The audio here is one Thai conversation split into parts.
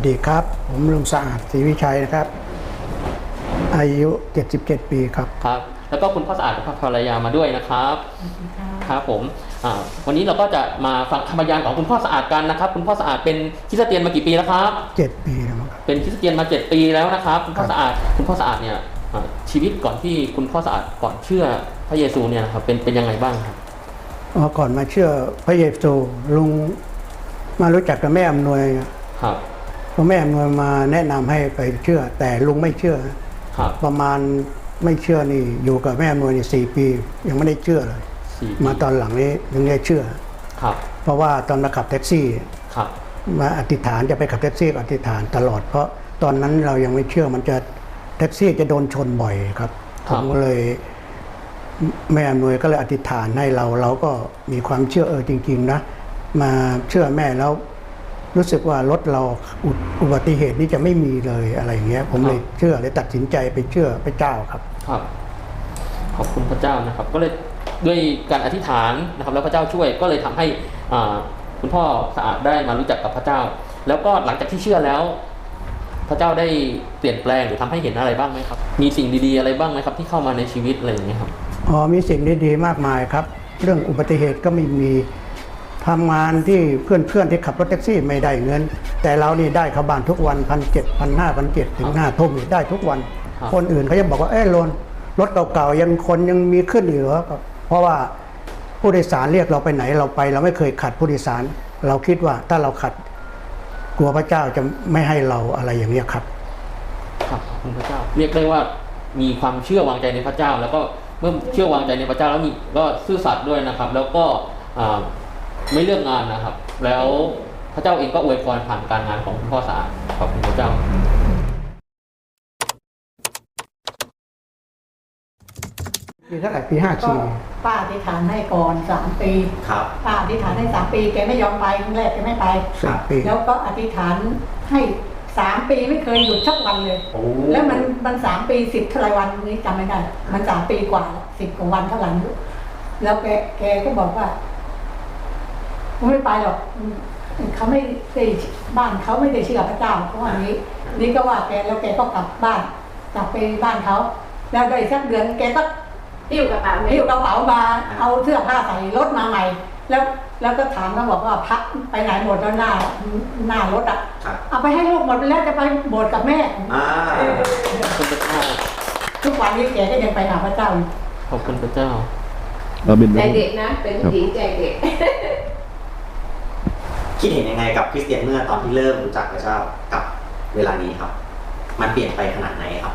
อ่าสวัสดีครับ ผมลุงสะอาดศรีวิชัยนะครับ อายุ 77 ปีครับ ครับ แล้วก็คุณพ่อสะอาดกับภรรยามาด้วยนะครับ ครับผมอ่าวันนี้เราก็จะมาฟังคำบรรยายของคุณพ่อสะอาดกันนะครับ คุณพ่อสะอาดเป็นคริสเตียนมากี่ปีแล้วครับ 7 ปีแล้วมั้งครับ เป็นคริสเตียนมา 7 ปีแล้วนะครับ คุณพ่อครับสะอาด คุณพ่อสะอาดเนี่ยอ่าชีวิตก่อนที่คุณพ่อสะอาดก่อนเชื่อพระเยซูเนี่ยนะครับเป็นเป็นยังไงบ้างครับอ๋อก่อนมาเชื่อพระเยซูลุงมารู้จักกับแม่อำนวยครับ พอแม่อำนวยมาแนะนำให้ไปเชื่อ แต่ลุงไม่เชื่อครับประมาณไม่เชื่อนี่อยู่กับแม่อำนวยนี่สี่ปี ยังไม่ได้เชื่อเลยสี่มาตอนหลังนี้ถึงได้เชื่อครับ เพราะว่าตอนมาขับแท็กซี่ครับมาอธิษฐานจะไปขับแท็กซี่ก็อธิษฐานตลอด เพราะตอนนั้นเรายังไม่เชื่อมันจะแท็กซี่จะโดนชนบ่อยครับผมก็เลยแม่อำนวยก็เลยอธิษฐานให้เราเราก็มีความเชื่อเออจริง ๆ นะ มาเชื่อแม่แล้ว รู้สึกว่ารถเราอุอุบัติเหตุนี้จะไม่มีเลยอะไรอย่างเงี้ย ผมเลยเชื่อเลยตัดสินใจไปเชื่อพระเจ้าครับครับ ขอบคุณพระเจ้านะครับ ก็เลยด้วยการอธิษฐานนะครับ แล้วพระเจ้าช่วยก็เลยทำให้อ่าคุณพ่อสะอาดได้มารู้จักกับพระเจ้า แล้วก็หลังจากที่เชื่อแล้ว พระเจ้าได้เปลี่ยนแปลงหรือทำให้เห็นอะไรบ้างไหมครับ มีสิ่งดีๆอะไรบ้างไหมครับ ที่เข้ามาในชีวิตอะไรอย่างเงี้ยครับอ๋อมีสิ่งดีๆมากมายครับ เรื่องอุบัติเหตุก็ไม่มี ทำงานที่เพื่อนๆที่ขับรถแท็กซี่ไม่ได้เงิน แต่เรานี่ได้เข้าบ้านทุกวันพันเจ็ดพันห้าพันเจ็ดถึงห้าทุ่มได้ทุกวัน คนอื่นเขาจะบอกว่าเออโลนรถเก่าๆยังคนยังมีขึ้นอยู่เหรอเพราะว่าผู้โดยสารเรียกเราไปไหนเราไป เราไม่เคยขัดผู้โดยสาร เราคิดว่าถ้าเราขัดกลัวพระเจ้าจะไม่ให้เราอะไรอย่างนี้ครับ ครับขอบคุณพระเจ้า เรียกได้ว่ามีความเชื่อวางใจในพระเจ้า แล้วก็เมื่อเชื่อวางใจในพระเจ้าแล้วมีก็ซื่อสัตย์ด้วยนะครับ แล้วก็อ่า ไม่เลือกงานนะครับ แล้วพระเจ้าเองก็อวยพรผ่านการงานของคุณพ่อสะอาดขอบคุณพระเจ้าปีเท่าไหร่ปีห้าก็สี่ป้าอธิษฐานให้ก่อนสามปีครับป้าอธิษฐานให้สามปีแกไม่ยอมไปครั้งแรกแกไม่ไป สามปี แล้วก็อธิษฐานให้สามปีไม่เคยหยุดสักวันเลย โอ้แล้วมันมันสามปีสิบเท่าไหรวันนี้จำไม่ได้ มันสามปีกว่าสิบกว่าวันเท่าไหร่ไม่รู้แล้วแกแกก็บอกว่า ผมไม่ไปหรอกอืมเขาไม่ได้บ้านเขาไม่ได้เชื่อพระเจ้าเพราะว่านี้ นี่ก็ว่าแกแล้วแกก็กลับบ้านกลับไปบ้านเขาแล้วได้สักเดือนแกก็ที่อยู่กับป๋าไม่หิ้วกระเป๋ามาเอาเสื้อผ้าใส่รถมาใหม่ แล้วแล้วก็ถามเขาบอกว่าพักไปไหนหมดแล้วหน้าหน้ารถอะครับเอาไปให้ลูกหมดไปแล้วจะไปโบสถ์กับแม่อ่าขอบคุณพระเจ้าทุกวันนี้แกก็ยังไปหาพระเจ้าอยู่ขอบคุณพระเจ้าอาเมนใจเด็กนะเป็นหญิงใจเด็ก คิดเห็นยังไงกับคริสเตียนเมื่อตอนที่เริ่มรู้จักพระเจ้ากับเวลานี้ครับ มันเปลี่ยนไปขนาดไหนครับ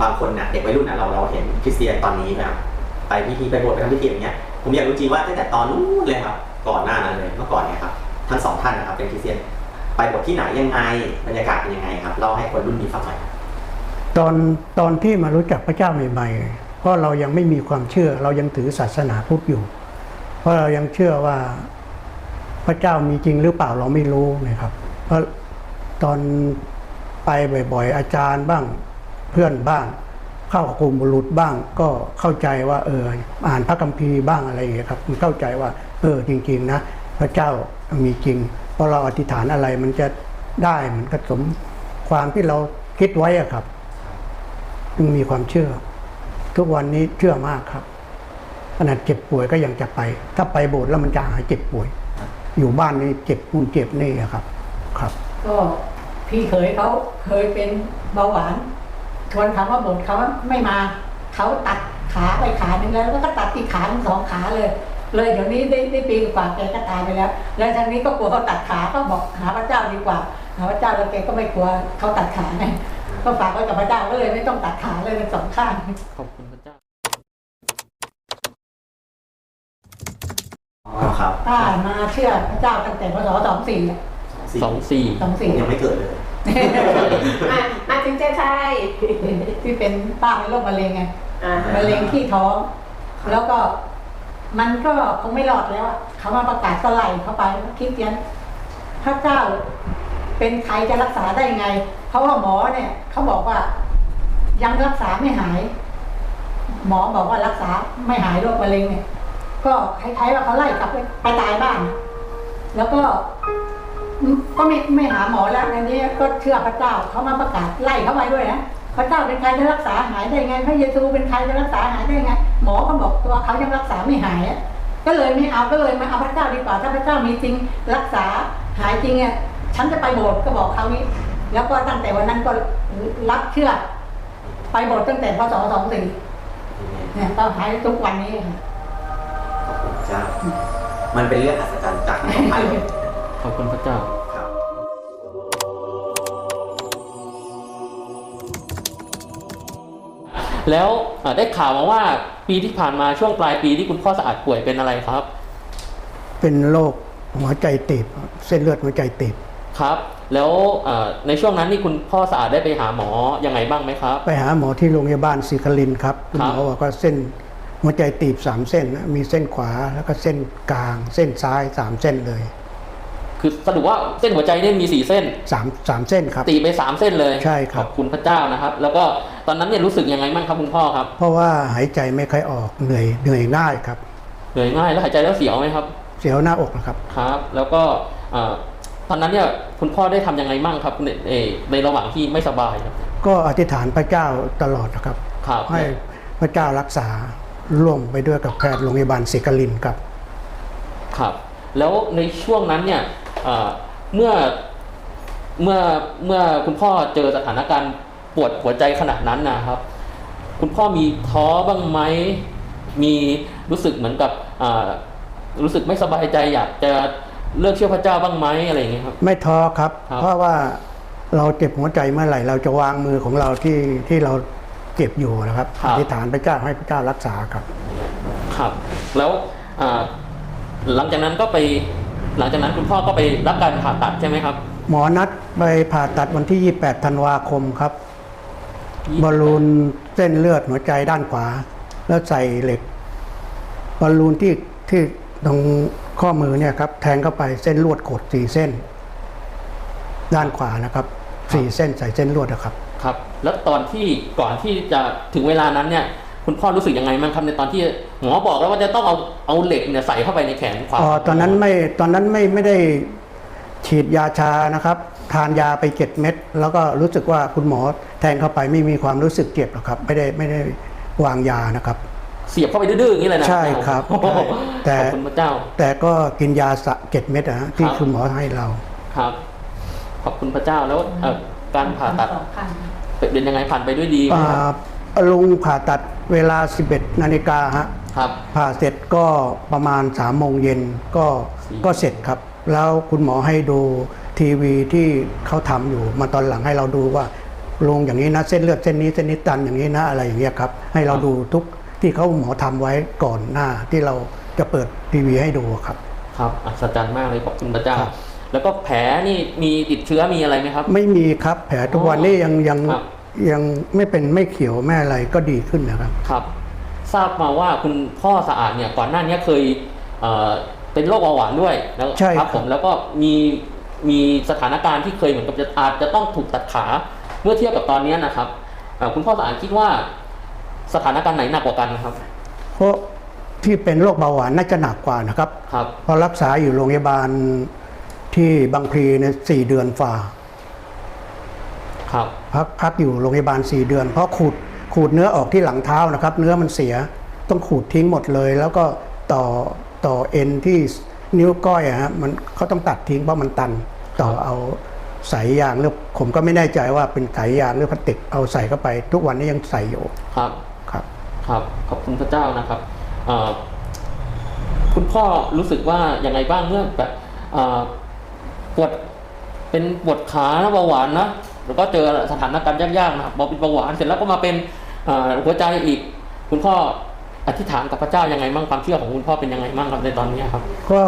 บางคนเนี่ยเด็กวัยรุ่นน่ะเราเราเห็นคริสเตียนตอนนี้แบบไปพิธีไปโบสถ์ไปทำพิธีอย่างเงี้ยผมอยากรู้จริงว่าตั้งแต่ตอนนู้นเลยครับ ก่อนหน้านั้นเลยเมื่อก่อนเนี่ยครับทั้งสองท่านนะครับเป็นคริสเตียนไปบสถ์ที่ไหนยังไงบรรยากาศเป็นยังไงครับเล่าให้คนรุ่นนี้ฟังหน่อยตอนตอนที่มารู้จักพระเจ้าใหม่ๆเพราะเรายังไม่มีความเชื่อ เรายังถือศาสนาพุทธอยู่ เพราะเรายังเชื่อว่า ระเจ้ามีจริงหรือเปล่าเราไม่รู้นะครับ เพราะตอนไปบ่อยๆ อาจารย์บ้างเพื่อนบ้าง เข้ากลุ่มบุรุษบ้าง ก็เข้าใจว่า เอออ่านพระคัมภีร์บ้างอะไรอย่างเงี้ยครับมันเข้าใจว่า เออจริง ๆ นะ พระเจ้ามีจริงพราะเราอธิษฐานอะไรมันจะได้มันก็สมความที่เราคิดไว้อะครับจึงมีความเชื่อ ทุกวันนี้เชื่อมากครับขนาดเจ็บป่วยก็ยังจะไป ถ้าไปโบสถ์แล้วมันจะหายเจ็บป่วย อยู่บ้านนี่เจ็บนู่นเจ็บนี่อะครับ ครับ ก็พี่เขยเขาเคยเป็นเบาหวานชวนเขาว่าโบสถ์เขาไม่มาเขาตัดขาไปขาหนึ่งแล้วแล้วก็ตัดอีกขาหนึ่งสองขาเลย เลยเดี๋ยวนี้ได้ได้ปีกว่าแกก็ตายไปแล้ว แล้วทางนี้ก็กลัวเขาตัดขาก็บอกหาพระเจ้าดีกว่า หาพระเจ้าแล้วแกก็ไม่กลัวเขาตัดขาไงก็ฝากไว้กับพระเจ้าก็เลยไม่ต้องตัดขาเลยเป็นสองข้างขอบคุณพระเจ้า อ๋อ ครับป้ามาเชื่อพระเจ้าตั้งแต่พศสองสี่สองสี่สองสี่ยังไม่เกิดเลยมามาถึงจะใช่ที่เป็นป้าเป็นโรคมะเร็งไงอ่ามะเร็งที่ท้อง แล้วก็มันก็คงไม่รอดแล้วอะเขามาประกาศก็ไล่เข้าไปคิดเตียนพระเจ้าเป็นใครจะรักษาได้ยังไง เพราะว่าหมอเนี่ยเขาบอกว่า ยังรักษาไม่หาย หมอบอกว่ารักษาไม่หายโรคมะเร็งเนี่ย ก็คล้ายๆว่าเขาไล่กลับไปตายบ้าน แล้วก็ ก็ไม่ไม่หาหมอแล้วในนี้ก็เชื่อพระเจ้าเขามาประกาศไล่เขาไปด้วยนะพระเจ้าเป็นใครจะรักษาหายได้ไง พระเยซูเป็นใครจะรักษาหายได้ไง หมอเขาบอกตัวเขายังรักษาไม่หาย ก็เลยไม่เอาก็เลยมาเอาพระเจ้าดีกว่าถ้าพระเจ้ามีจริงรักษาหายจริงเนี่ยฉันจะไปโบสถ์ก็บอกเขานี้ แล้วก็ตั้งแต่วันนั้นก็รับเชื่อ ไปโบสถ์ตั้งแต่พศสองสี่เนี่ยก็หายทุกวันนี้ค่ะ เจ้า มันเป็นเรื่องอัศจรรย์จากน้องพันเลยขอบคุณพระเจ้า ครับ แล้วเอ่อได้ข่าวมาว่าปีที่ผ่านมาช่วงปลายปีที่คุณพ่อสะอาดป่วยเป็นอะไรครับ เป็นโรคหัวใจตีบเส้นเลือดหัวใจตีบครับ แล้วเอ่อในช่วงนั้นนี่คุณพ่อสะอาดได้ไปหาหมอยังไงบ้างไหมครับ ไปหาหมอที่โรงพยาบาลศรีคลินทร์ครับคุณหมครัอบบอกว่าเส้น หัวใจตีบสามเส้นนะมีเส้นขวาแล้วก็เส้นกลาง เส้นซ้ายสามเส้นเลย คือสรุปว่าเส้นหัวใจเนี่ยมีสี่เส้นสามสามเส้นครับ ตีไปสามเส้นเลยใช่ครับ ขอบคุณพระเจ้านะครับ แล้วก็ตอนนั้นเนี่ยรู้สึกยังไงบ้างครับคุณพ่อครับ เพราะว่าหายใจไม่ค่อยออกเหนื่อยเหนื่อยง่ายครับเหนื่อยง่ายแล้วหายใจแล้วเสียวไหมครับ เสียวหน้าอกนะครับครับ แล้วก็เอ่อตอนนั้นเนี่ยคุณพ่อได้ทำยังไงบ้างครับในเอ่อในระหว่างที่ไม่สบายครับก็อธิษฐานพระเจ้าตลอดนะครับครับให้พระเจ้ารักษา ร่วมไปด้วยกับแพทย์โรงพยาบาลศรีคลินทร์ครับ ครับ แล้วในช่วงนั้นเนี่ยเอ่อเมื่อเมื่อเมื่อคุณพ่อเจอสถานการณ์ปวดหัวใจขนาดนั้นนะครับ คุณพ่อมีท้อบ้างไหมมีรู้สึกเหมือนกับอ่ารู้สึกไม่สบายใจอยากจะเลิกเชื่อพระเจ้าบ้างไหมอะไรอย่างเงี้ยครับ ไม่ท้อครับครับเพราะว่าเราเจ็บหัวใจเมื่อไหร่ เราจะวางมือของเราที่ที่เรา เจ็บอยู่นะครับอธิษฐานพระเจ้าให้พระเจ้ารักษาครับ ครับ แล้วอ่าหลังจากนั้นก็ไปหลังจากนั้นคุณพ่อก็ไปรับการผ่าตัดใช่ไหมครับ หมอนัดไปผ่าตัดวันที่ 28 ธันวาคมครับบอลลูนเส้นเลือดหัวใจด้านขวา แล้วใส่เหล็กบอลลูนที่ที่ตรงข้อมือเนี่ยครับแทงเข้าไปเส้นลวดกดสี่เส้น ด้านขวานะครับสี่เส้นใส่เส้นลวดนะครับ ครับ แล้วตอนที่ก่อนที่จะถึงเวลานั้นเนี่ย คุณพ่อรู้สึกยังไงบ้างครับในตอนที่หมอบอกแล้วว่าจะต้องเอาเอาเหล็กเนี่ยใส่เข้าไปในแขนขวาอ๋อตอนนั้นไม่ตอนนั้นไม่ไม่ได้ฉีดยาชานะครับ ทานยาไปเจ็ดเม็ดแล้วก็รู้สึกว่าคุณหมอแทงเข้าไปไม่มีความรู้สึกเจ็บหรอกครับ ไม่ได้ไม่ได้วางยานะครับ เสียบเข้าไปดื้อๆอย่างนี้เลยนะใช่ครับโอ้โหแต่ขอบคุณพระเจ้า แต่ก็กินยาสะเจ็ดเม็ดนะฮะที่ครับคุณหมอให้เราครับ ขอบคุณพระเจ้าแล้วเอ่อ การผ่าตัดสองข้างเป็นยังไงผ่านไปด้วยดีไหมอ่ครับาลุงผ่าตัดเวลา 11 นาฬิกาฮะ ครับ ผ่าเสร็จก็ประมาณ3โมงเย็นก็สี่ ก็เสร็จครับ แล้วคุณหมอให้ดูทีวีที่เขาทำอยู่มาตอนหลังให้เราดูว่าลงอย่างนี้นะเส้นเลือดเส้นนี้เส้นนี้ตันอย่างนี้นะอะไรอย่างเงี้ยครับ ให้เราดูทุกที่เขาหมอทำไว้ก่อนหน้าที่เราจะเปิดทีวีให้ดูครับ ครับอัศจรรย์มากเลยขอบคุณพระเจ้า ครับ แล้วก็แผลนี่มีติดเชื้อมีอะไรไหมครับ ไม่มีครับ แผลทุกวันนี้ยังยังครับ ยังไม่เป็นไม่เขียวไม่อะไรก็ดีขึ้นนะครับ ครับ ทราบมาว่าคุณพ่อสะอาดเนี่ยก่อนหน้านี้เคยเอ่อเป็นโรคเบาหวานด้วยแล้วใช่ครับ ผมแล้วก็มีมีสถานการณ์ที่เคยเหมือนกับจะอาจจะต้องถูกตัดขาเมื่อเทียบกับตอนนี้นะครับเอ่อคุณพ่อสะอาดคิดว่าสถานการณ์ไหนหนักกว่ากันนะครับ เพราะที่เป็นโรคเบาหวานน่าจะหนักกว่านะครับ ครับเพราะรักษาอยู่โรงพยาบาล ที่บางพลีเนี่ยสี่เดือนฝ่า ครับ พักพักอยู่โรงพยาบาลสี่เดือน เพราะขูดขูดเนื้อออกที่หลังเท้านะครับ เนื้อมันเสียต้องขูดทิ้งหมดเลย แล้วก็ต่อต่อเอ็นที่นิ้วก้อยอะฮะมันเขาต้องตัดทิ้งเพราะมันตัน ต่อเอาสายยางหรือผมก็ไม่แน่ใจว่าเป็นสายยางหรือพลาสติกเอาใส่เข้าไป ทุกวันนี้ยังใส่อยู่ครับครับ ครับขอบคุณพระเจ้านะครับเอ่อคุณพ่อรู้สึกว่ายังไงบ้างเมื่อแบบเอ่อ ปวดเป็นปวดขานะเบาหวานนะแล้วก็เจอสถานการณ์ยากๆนะครับพอเป็นเบาหวานเสร็จแล้วก็มาเป็นเอ่อหัวใจอีก คุณพ่ออธิษฐานกับพระเจ้ายังไงบ้างความเชื่อของคุณพ่อเป็นยังไงบ้างครับในตอนนี้ครับ ก็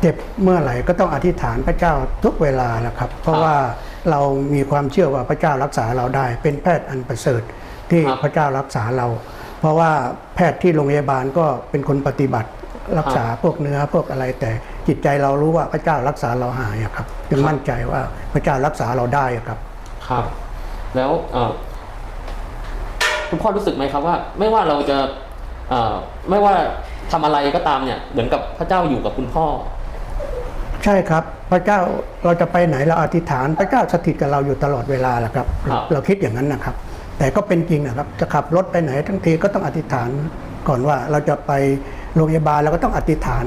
เจ็บเมื่อไหร่ก็ต้องอธิษฐานพระเจ้าทุกเวลานะครับ เพราะว่าเรามีความเชื่อว่าพระเจ้ารักษาเราได้ เป็นแพทย์อันประเสริฐที่ครับพระเจ้ารักษาเรา เพราะว่าแพทย์ที่โรงพยาบาลก็เป็นคนปฏิบัติรักษาพวกเนื้อพวกอะไรแต่ จิตใจเรารู้ว่าพระเจ้ารักษาเราหายอะครับยังมั่นใจว่าพระเจ้ารักษาเราได้อะครับ ครับ แล้วเอ่อคุณพ่อรู้สึกไหมครับว่า ไม่ว่าเราจะเอ่อไม่ว่าทำอะไรก็ตามเนี่ย เหมือนกับพระเจ้าอยู่กับคุณพ่อ ใช่ครับ พระเจ้าเราจะไปไหนเราอธิษฐาน พระเจ้าสถิตกับเราอยู่ตลอดเวลาแหละครับครับเราคิดอย่างนั้นนะครับ แต่ก็เป็นจริงนะครับ จะขับรถไปไหนทั้งทีก็ต้องอธิษฐานก่อนว่าเราจะไปโรงพยาบาลเราก็ต้องอธิษฐาน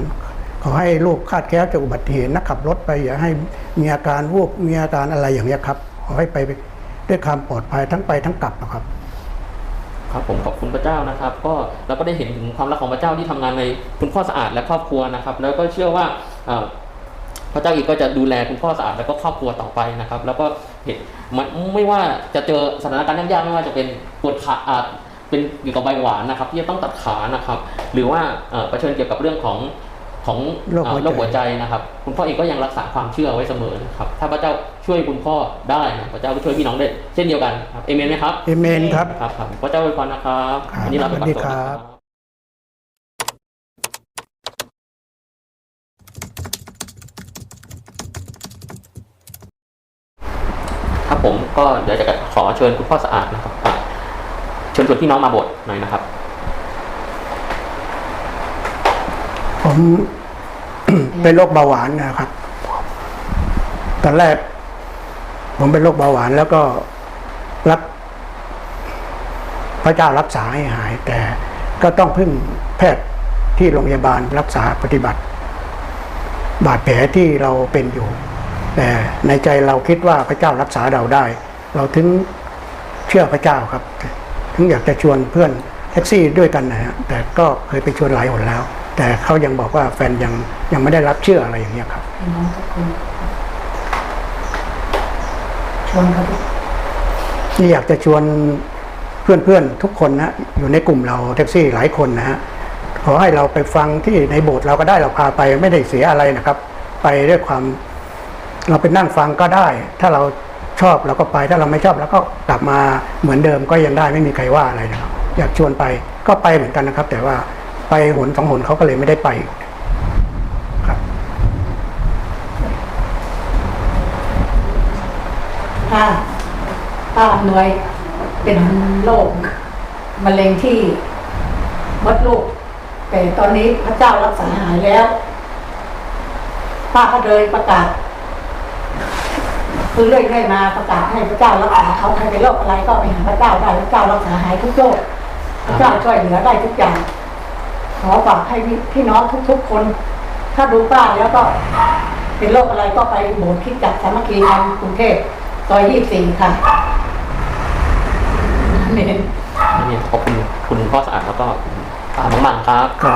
ขอให้ลูกคาดแคล้วจากอุบัติเหตุนักขับรถไปอย่าให้มีอาการวูบมีอาการอะไรอย่างนี้ครับ ขอให้ไปด้วยความปลอดภัยทั้งไปทั้งกลับนะครับ ครับผมขอบคุณพระเจ้านะครับ ก็เราก็ได้เห็นถึงความรักของพระเจ้าที่ทำงานในคุณพ่อสะอาดและครอบครัวนะครับ แล้วก็เชื่อว่าพระเจ้าอีกก็จะดูแลคุณพ่อสะอาดแล้วก็ครอบครัวต่อไปนะครับ แล้วก็เห็นมันไม่ว่าจะเจอสถานการณ์ยากๆไม่ว่าจะเป็นปวดขาอ่าเป็นเกี่ยวกับใบหวานนะครับ ที่จะต้องตัดขานะครับ หรือว่าเอ่อเผชิญเกี่ยวกับเรื่องของ ของโรคหัวใจเอ่อโรคหัวใจนะครับ คุณพ่อเองก็ยังรักษาความเชื่อไว้เสมอนะครับ ถ้าพระเจ้าช่วยคุณพ่อได้นะพระเจ้าก็ช่วยพี่น้องได้เช่นเดียวกันครับเอเมนไหมครับเอเมนครับครับครับพระเจ้าอวยพรนะครับครับอันนี้เราไปก่อนสวัสดีสวัสดีครับครับผมก็เดี๋ยวจะขอเชิญคุณพ่อสะอาดนะครับอะเชิญชวนพี่น้องมาโบสถ์หน่อยนะครับ ผมเป็นโรคเบาหวานนะครับ ตอนแรก ผมเป็นโรคเบาหวานแล้วก็รักพระเจ้ารักษาให้หาย แต่ก็ต้องพึ่งแพทย์ที่โรงพยาบาลรักษาปฏิบัติ บาดแผลที่เราเป็นอยู่ แต่ในใจเราคิดว่าพระเจ้ารักษาเราได้ เราถึงเชื่อพระเจ้าครับ ถึงอยากจะชวนเพื่อนแท็กซี่ด้วยกันนะฮะแต่ก็เคยไปชวนหลายหนแล้ว แต่เขายังบอกว่าแฟนยังยังไม่ได้รับเชื่ออะไรอย่างเงี้ยครับพี่น้องทุกคนชวนเขาทุกนี่อยากจะชวนเพื่อนๆทุกคนนะอยู่ในกลุ่มเราแท็กซี่หลายคนนะฮะขอให้เราไปฟังที่ในโบสถ์เราก็ได้เราพาไปไม่ได้เสียอะไรนะครับ ไปด้วยความ เราไปนั่งฟังก็ได้ ถ้าเราชอบเราก็ไป ถ้าเราไม่ชอบเราก็กลับมาเหมือนเดิมก็ยังได้ไม่มีใครว่าอะไรนะครับ อยากชวนไปก็ไปเหมือนกันนะครับ แต่ว่า ไปหนสองหนเขาก็เลยไม่ได้ไปครับป้าป้าอำนวยเป็นโรคมะเร็งที่มดลูก แต่ตอนนี้พระเจ้ารักษาหายแล้ว ป้าก็เลยประกาศคือเรื่อยๆมาประกาศให้พระเจ้ารักษาเขาใครเป็นโรคอะไรก็ไปหาพระเจ้าได้พระเจ้ารักษาหายทุกโรคพระเจ้าช่วยเหลือได้ทุกอย่าง ขอฝากให้พี่น้องทุกๆคน ถ้าดูป้าแล้วก็เป็นโรคอะไรก็ไปโบสถ์คริดจักรสามัคคีธรรมกรุงเทพซอยยี่สี่ค่ะอาเมนนี่ขอบคุณคุณพ่อสะอาดแล้วก็ป้าน้องมังครับก็